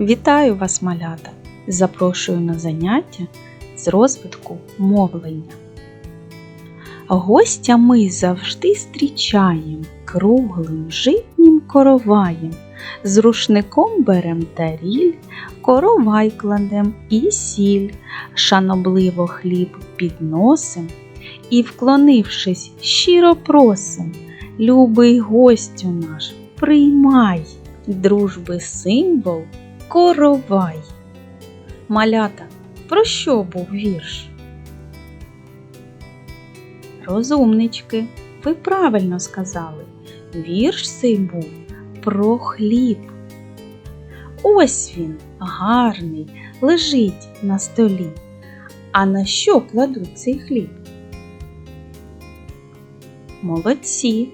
Вітаю вас, малята! Запрошую на заняття з розвитку мовлення. Гостя ми завжди зустрічаєм круглим житнім короваєм. З рушником берем таріль, коровай кладем і сіль, шанобливо хліб підносим і, вклонившись, щиро просим, любий гостю наш, приймай дружби символ коровай. Малята, про що був вірш? Розумнички, ви правильно сказали. Вірш цей був про хліб. Ось він, гарний, лежить на столі. А на що кладуть цей хліб? Молодці,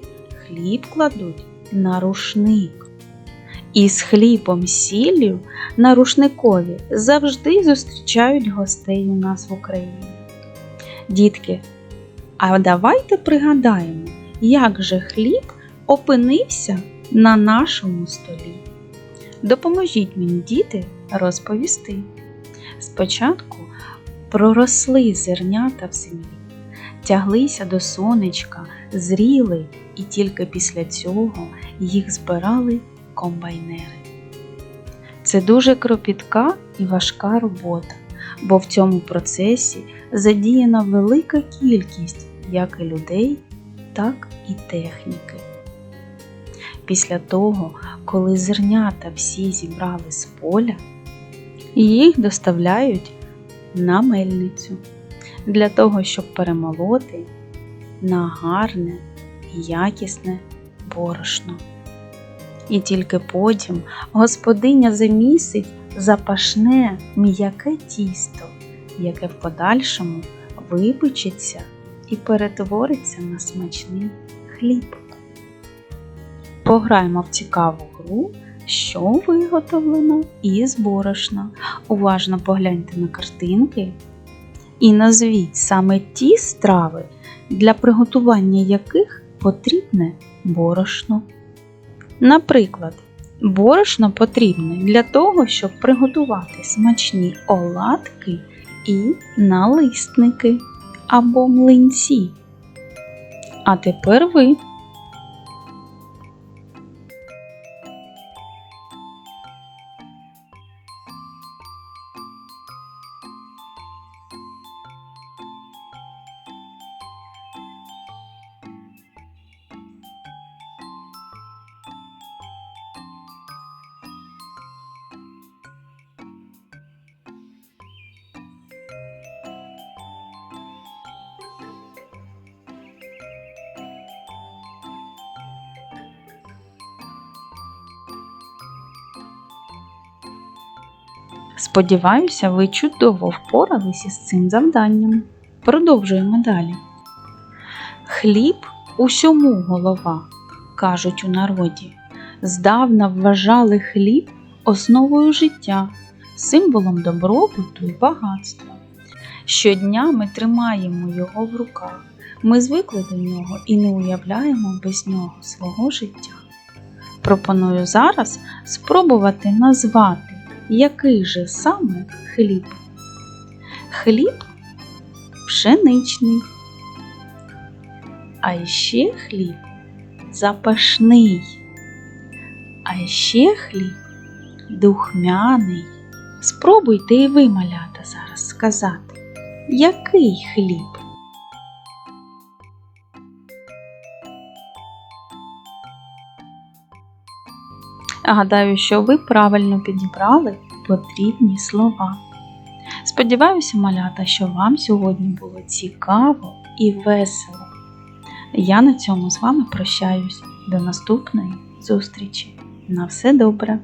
хліб кладуть на рушник. І з хлібом сіллю на рушникові завжди зустрічають гостей у нас в Україні. Дітки, а давайте пригадаємо, як же хліб опинився на нашому столі. Допоможіть мені, діти, розповісти. Спочатку проросли зернята в землі, тяглися до сонечка, зріли, і тільки після цього їх збирали комбайнери. Це дуже кропітка і важка робота, бо в цьому процесі задіяна велика кількість як і людей, так і техніки. Після того, коли зернята всі зібрали з поля, їх доставляють на мельницю для того, щоб перемолоти на гарне і якісне борошно. І тільки потім господиня замісить запашне м'яке тісто, яке в подальшому випечеться і перетвориться на смачний хліб. Пограємо в цікаву гру, що виготовлено із борошна. Уважно погляньте на картинки і назвіть саме ті страви, для приготування яких потрібне борошно. Наприклад, борошно потрібне для того, щоб приготувати смачні оладки і налисники або млинці. А тепер ви. Сподіваюся, ви чудово впоралися з цим завданням. Продовжуємо далі. Хліб усьому голова, кажуть у народі. Здавна вважали хліб основою життя, символом добробуту і багатства. Щодня ми тримаємо його в руках. Ми звикли до нього і не уявляємо без нього свого життя. Пропоную зараз спробувати назвати який же саме хліб? Хліб пшеничний, а ще хліб запашний, а ще хліб духмяний. Спробуйте і ви, малята, зараз сказати, який хліб? Гадаю, що ви правильно підібрали потрібні слова. Сподіваюся, малята, що вам сьогодні було цікаво і весело. Я на цьому з вами прощаюсь. До наступної зустрічі. На все добре!